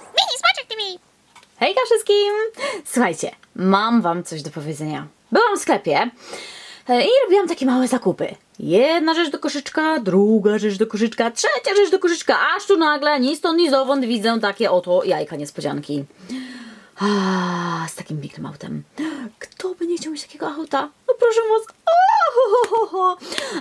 Mini Smaczek TV! Hejka wszystkim! Słuchajcie, mam wam coś do powiedzenia. Byłam w sklepie e, i robiłam takie małe zakupy. Jedna rzecz do koszyczka, druga rzecz do koszyczka, trzecia rzecz do koszyczka, aż tu nagle ni stąd ni zowąd widzę takie oto jajka niespodzianki. A, z takim pięknym autem. Kto by nie chciał mieć takiego auta? No proszę was.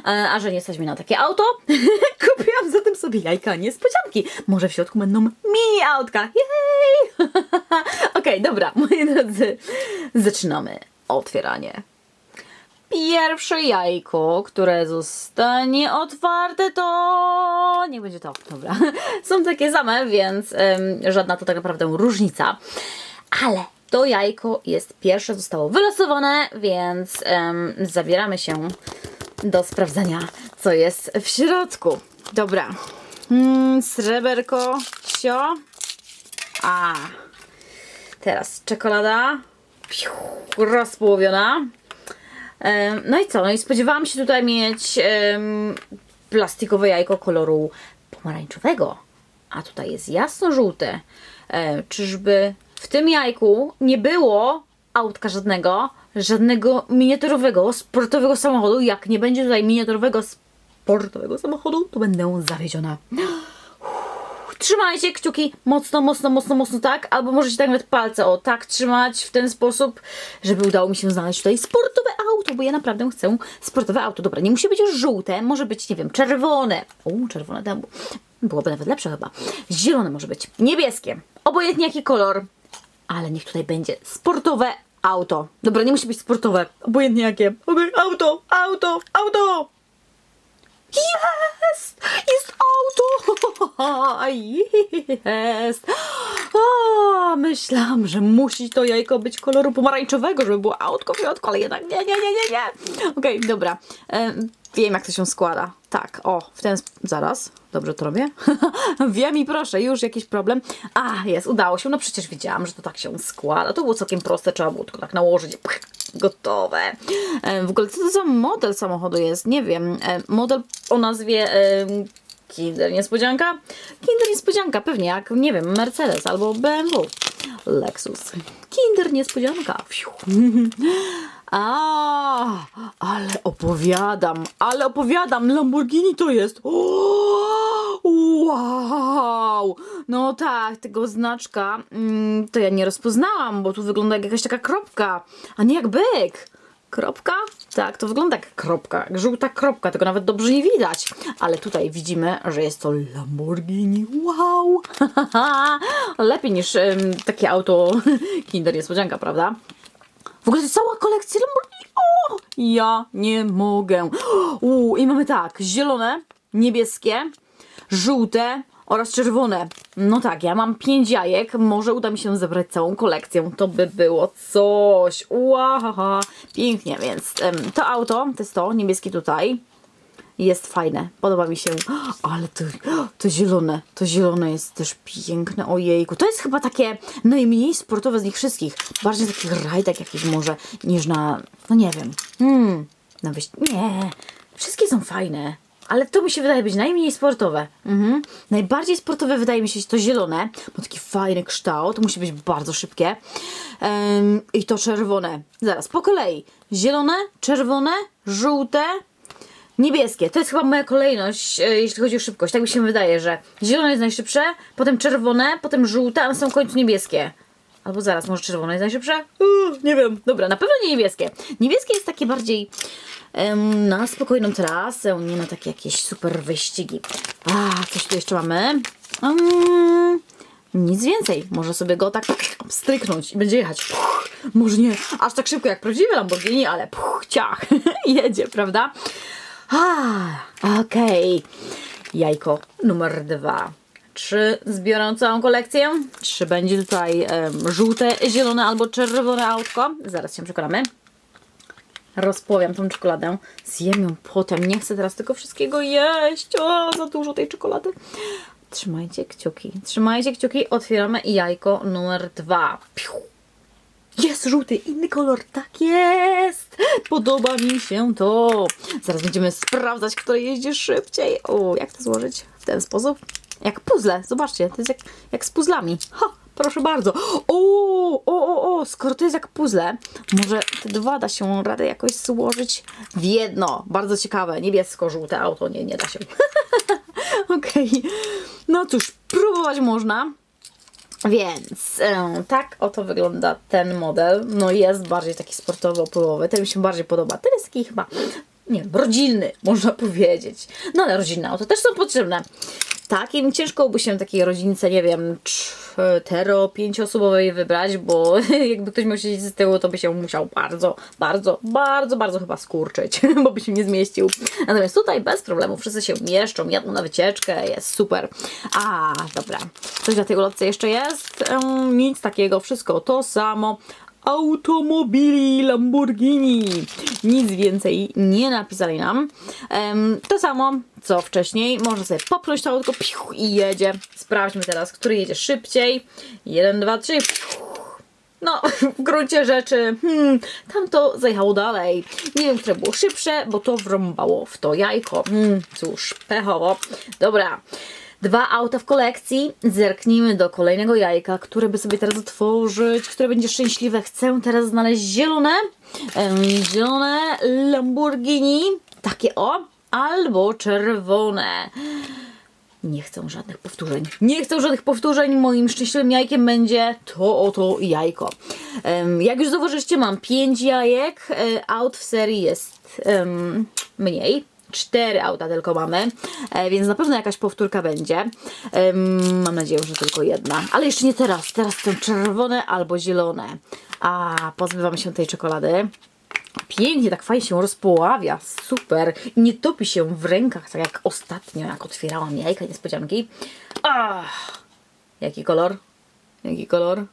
E, A że nie mi na takie auto, kupiłam zatem sobie jajka niespodzianki. Może w środku będą mini autka. Jej! Okej, dobra, moi drodzy, zaczynamy otwieranie. Pierwsze jajko, które zostanie otwarte, to nie będzie to. Dobra. Są takie same, więc em, żadna to tak naprawdę różnica. Ale to jajko jest pierwsze, zostało wylosowane, więc em, zabieramy się do sprawdzania, co jest w środku. Dobra. Mm, sreberko, sio. A. Teraz czekolada. Piu, rozpołowiona. Em, No i co? No i spodziewałam się tutaj mieć em, plastikowe jajko koloru pomarańczowego, a tutaj jest jasno-żółte. E, czyżby w tym jajku nie było autka żadnego, żadnego miniaturowego, sportowego samochodu? Jak nie będzie tutaj miniaturowego, sportowego samochodu, to będę zawiedziona. Trzymajcie kciuki mocno, mocno, mocno, mocno tak, albo możecie tak nawet palce o tak trzymać w ten sposób, żeby udało mi się znaleźć tutaj sportowe auto, bo ja naprawdę chcę sportowe auto. Dobra, nie musi być już żółte, może być, nie wiem, czerwone. U, czerwone tam byłoby nawet lepsze chyba. Zielone może być, niebieskie, obojętnie jaki kolor, ale niech tutaj będzie sportowe auto. Dobra, nie musi być sportowe, obojętnie jakie. Okej, auto, auto, auto! Jest! Jest auto! Jest! O, myślałam, że musi to jajko być koloru pomarańczowego, żeby było autko w środku, ale jednak nie, nie, nie, nie, nie. Okej, dobra. Em, wiem, jak to się składa. Tak, o, w ten Zaraz. Dobrze to robię? wiem i proszę, już jakiś problem. A, jest, udało się. No przecież wiedziałam, że to tak się składa. To było całkiem proste, trzeba było tylko tak nałożyć. Pch, Gotowe. E, W ogóle co to za model samochodu jest? Nie wiem. E, Model o nazwie e, Kinder Niespodzianka? Kinder Niespodzianka, pewnie jak, nie wiem, Mercedes albo BMW. Lexus. Kinder Niespodzianka. Fiu. A, ale opowiadam, ale opowiadam, Lamborghini to jest. O, wow! No tak, tego znaczka mm, to ja nie rozpoznałam, bo tu wygląda jak jakaś taka kropka, a nie jak byk. Kropka? Tak, to wygląda jak kropka, jak żółta kropka, tego nawet dobrze nie widać. Ale tutaj widzimy, że jest to Lamborghini. Wow! Lepiej niż em, takie auto Kinder Niespodzianka, prawda? W ogóle to jest cała kolekcja Lamborghini. O! Ja nie mogę. U, I mamy tak, zielone, niebieskie, żółte oraz czerwone. No tak, ja mam pięć jajek. Może uda mi się zebrać całą kolekcję. To by było coś. Wow, pięknie, więc em, to auto, to jest to, niebieskie tutaj. Jest fajne, podoba mi się. Ale to, to zielone, to zielone jest też piękne, ojejku. To jest chyba takie najmniej sportowe z nich wszystkich. Bardziej na takich rajdach jakichś może, niż na, no nie wiem. Hmm, na wyś... Nie, wszystkie są fajne. Ale to mi się wydaje być najmniej sportowe. Mhm. Najbardziej sportowe wydaje mi się to zielone. Ma taki fajny kształt. Musi być bardzo szybkie. Em, I to czerwone. Zaraz, po kolei. Zielone, czerwone, żółte, Niebieskie, to jest chyba moja kolejność, e, jeśli chodzi o szybkość. Tak mi się wydaje, że zielone jest najszybsze, potem czerwone, potem żółte, a na samym końcu niebieskie. Albo zaraz, może czerwone jest najszybsze? Uuu, nie wiem. Dobra, na pewno nie niebieskie. Niebieskie jest takie bardziej na spokojną trasę, nie na takie jakieś super wyścigi. A, coś tu jeszcze mamy. Mm, nic więcej. Może sobie go tak stryknąć i będzie jechać. Puch, może nie aż tak szybko jak prawdziwe Lamborghini, ale puch, ciach, jedzie, prawda? A, okej. Jajko numer dwa. Czy zbiorę całą kolekcję? Czy będzie tutaj em, żółte, zielone albo czerwone autko? Zaraz się przekonamy. Rozpłowiam tą czekoladę. Zjem ją potem. Nie chcę teraz tego wszystkiego jeść. O, za dużo tej czekolady. Trzymajcie kciuki. Trzymajcie kciuki. Otwieramy jajko numer dwa. Piu. Jest żółty, inny kolor, tak jest! Podoba mi się to. Zaraz będziemy sprawdzać, które jeździ szybciej. O, jak to złożyć? W ten sposób. Jak puzzle, zobaczcie, to jest jak, jak z puzzlami. Ha, proszę bardzo. O, o, o, o, skoro to jest jak puzzle, może te dwa da się radę jakoś złożyć w jedno. Bardzo ciekawe, niebiesko-żółte auto, nie, nie da się. Okej, no cóż, próbować można. Więc e, tak oto wygląda ten model. No jest bardziej taki sportowo opływowy. Ten mi się bardziej podoba. Ten jest taki chyba, nie wiem, rodzinny, można powiedzieć. No ale rodzinne auto też są potrzebne. Takim ciężko by się takiej rodzince, nie wiem, cztero, pięcioosobowej wybrać, bo jakby ktoś miał siedzieć z tyłu, to by się musiał bardzo, bardzo, bardzo, bardzo chyba skurczyć, bo by się nie zmieścił. Natomiast tutaj bez problemu wszyscy się mieszczą, jadą na wycieczkę, jest super. A, dobra. Coś na tej ulotce jeszcze jest? Nic takiego, wszystko to samo automobili Lamborghini. Nic więcej nie napisali nam. To samo co wcześniej. Można sobie popchnąć to autko i jedzie. Sprawdźmy teraz, który jedzie szybciej. Jeden, dwa, trzy. Piu. No, w gruncie rzeczy, hmm, tamto zajechało dalej. Nie wiem, które było szybsze, bo to wrąbało w to jajko. Hmm, cóż, pechowo. Dobra. Dwa auta w kolekcji. Zerknijmy do kolejnego jajka, które by sobie teraz otworzyć, które będzie szczęśliwe. Chcę teraz znaleźć zielone, zielone Lamborghini, takie o, albo czerwone. Nie chcę żadnych powtórzeń. Nie chcę żadnych powtórzeń. Moim szczęśliwym jajkiem będzie to oto jajko. Jak już zauważyliście, mam 5 jajek. E, Aut w serii jest mniej. Cztery auta tylko mamy, e, więc na pewno jakaś powtórka będzie. Mam nadzieję, że tylko jedna. Ale jeszcze nie teraz. Teraz są czerwone albo zielone. A pozbywam się tej czekolady. Pięknie, tak fajnie się rozpoławia, super. I nie topi się w rękach, tak jak ostatnio, jak otwierałam jajka niespodzianki. Ach, jaki kolor? Jaki kolor?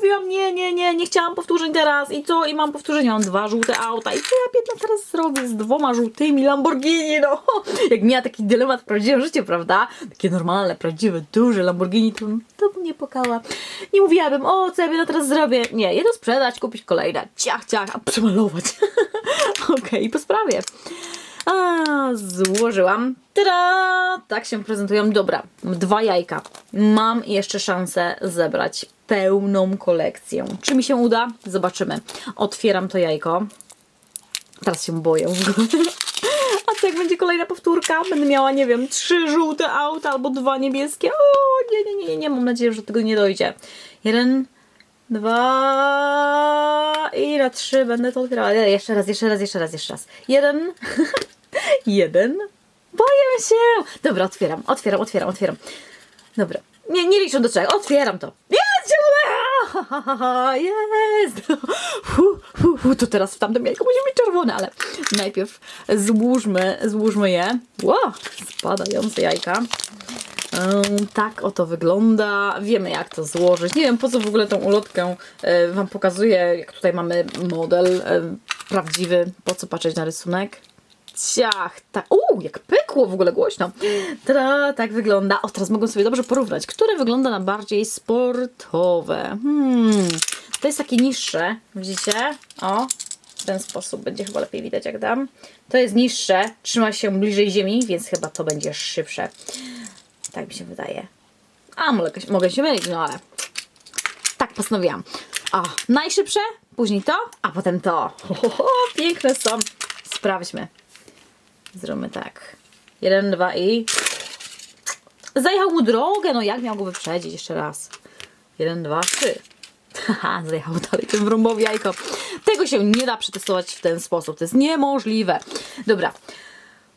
Mówiłam nie, nie, nie, nie chciałam powtórzeń teraz. I co? I mam powtórzenie, mam dwa żółte auta. I co ja biedna teraz zrobię z dwoma żółtymi Lamborghini? No, jak miała taki dylemat w prawdziwym życiu, prawda? Takie normalne, prawdziwe, duże Lamborghini, to, to bym nie pokała. Nie mówiłabym, o, co ja biedna teraz zrobię. Nie, jedno sprzedać, kupić kolejne. Ciach, ciach, a przemalować. Okej, po sprawie. A, złożyłam. Tada! Tak się prezentują. Dobra, dwa jajka. Mam jeszcze szansę zebrać pełną kolekcję. Czy mi się uda? Zobaczymy. Otwieram to jajko. Teraz się boję w ogóle. A co jak będzie kolejna powtórka? Będę miała, nie wiem, trzy żółte auta albo dwa niebieskie. O, nie, nie, nie, nie, nie. Mam nadzieję, że do tego nie dojdzie. Jeden, dwa i na trzy będę to otwierała. Nie, Jeszcze raz, jeszcze raz, jeszcze raz, jeszcze raz. Jeden, jeden. Boję się. Dobra, otwieram, otwieram, otwieram, otwieram. Dobra. Nie, nie liczę do trzech. Otwieram to. Jest! To teraz w tamtym jajku musi być czerwone, ale najpierw złóżmy, złóżmy je. Wow, spadające jajka. Tak oto wygląda. Wiemy jak to złożyć. Nie wiem po co w ogóle tą ulotkę y, Wam pokazuję. Jak tutaj mamy model y, prawdziwy. Po co patrzeć na rysunek? Ciach, tak. Uuu, jak pykło w ogóle głośno. Tada, tak wygląda. O, teraz mogą sobie dobrze porównać. Które wygląda na bardziej sportowe? Hmm, to jest takie niższe. Widzicie? O, w ten sposób będzie chyba lepiej widać jak dam. To jest niższe, trzyma się bliżej ziemi, więc chyba to będzie szybsze. Tak mi się wydaje. A, mogę, mogę się mylić, no ale tak postanowiłam. O, najszybsze, później to, a potem to. Ho, piękne są. Sprawdźmy. Zróbmy tak. Jeden, dwa i... Zajechał mu drogę, no jak miał go wyprzedzić? Jeszcze raz. Jeden, dwa, trzy. Haha, zajechał dalej tym wrąbowi jajko. Tego się nie da przetestować w ten sposób. To jest niemożliwe. Dobra.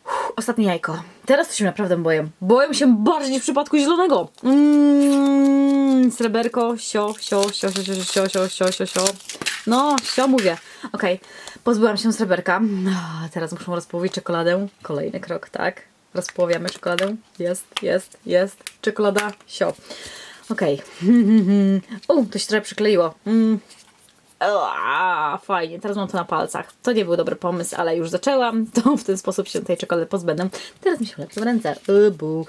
Uff, Ostatnie jajko. Teraz to się naprawdę boję. Boję się bardziej w przypadku zielonego. Mm, sreberko, sio, sio, sio, sio, sio, sio, sio, sio, sio, sio. No, sio mówię. Okej, pozbyłam się sreberka. Ah, Teraz muszę rozpołowić czekoladę. Kolejny krok, tak? Rozpoławiamy czekoladę. Jest, jest, jest. Czekolada, sio. Okej. O, to się trochę przykleiło. Mm. Fajnie, teraz mam to na palcach. To nie był dobry pomysł, ale już zaczęłam, to w ten sposób się tej czekolady pozbędę. Teraz mi się lepszą ręce. Ubu.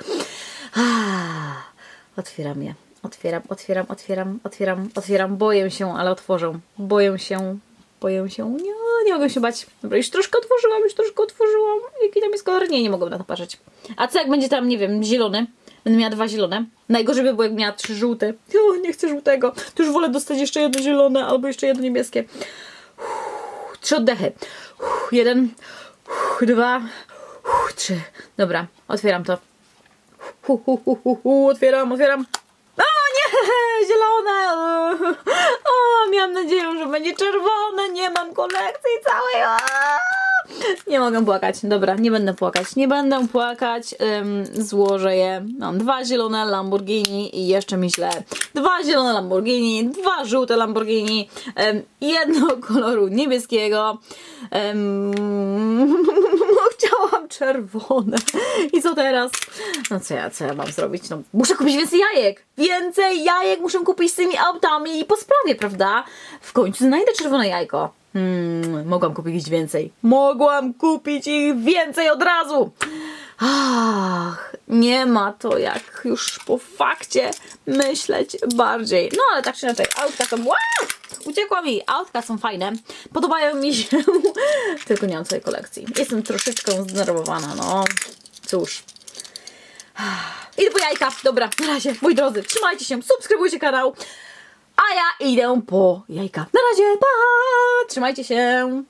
Otwieram je. Otwieram, otwieram, otwieram, otwieram, otwieram. Boję się, ale otworzę. Boję się, boję się. Nie, nie mogę się bać. Dobra, już troszkę otworzyłam, już troszkę otworzyłam. Jaki tam jest kolor? Nie, nie mogę na to patrzeć. A co jak będzie tam, nie wiem, zielony? Będę miała dwa zielone. Najgorzej by było, jak miała trzy żółte. O, nie chcę żółtego. To już wolę dostać jeszcze jedno zielone albo jeszcze jedno niebieskie. Uff, Trzy oddechy. Uff, Jeden, uff, dwa, uff, trzy. Dobra, otwieram to. Hu, hu, otwieram, otwieram. O nie, zielone. O, miałam nadzieję, że będzie czerwone. Nie mam kolekcji całej. Nie mogę płakać. Dobra, nie będę płakać. Nie będę płakać. Ym, złożę je. Mam dwa zielone Lamborghini i jeszcze mi źle. Dwa zielone Lamborghini, dwa żółte Lamborghini, ym, jedno koloru niebieskiego. Ym, chciałam czerwone. I co teraz? No co ja, co ja mam zrobić? No, muszę kupić więcej jajek. Więcej jajek muszę kupić z tymi autami i po sprawie, prawda? W końcu znajdę czerwone jajko. Hmm, mogłam kupić więcej. Mogłam kupić ich więcej od razu. Ach, nie ma to jak już po fakcie myśleć bardziej. No ale tak czy inaczej, autka są... Wow! Uciekła mi! Autka są fajne. Podobają mi się. Tylko nie mam całej kolekcji. Jestem troszeczkę zdenerwowana, no. Cóż. Idę po jajka. Dobra, na razie, moi drodzy, trzymajcie się, subskrybujcie kanał. A ja idę po jajka. Na razie, pa! Trzymajcie się.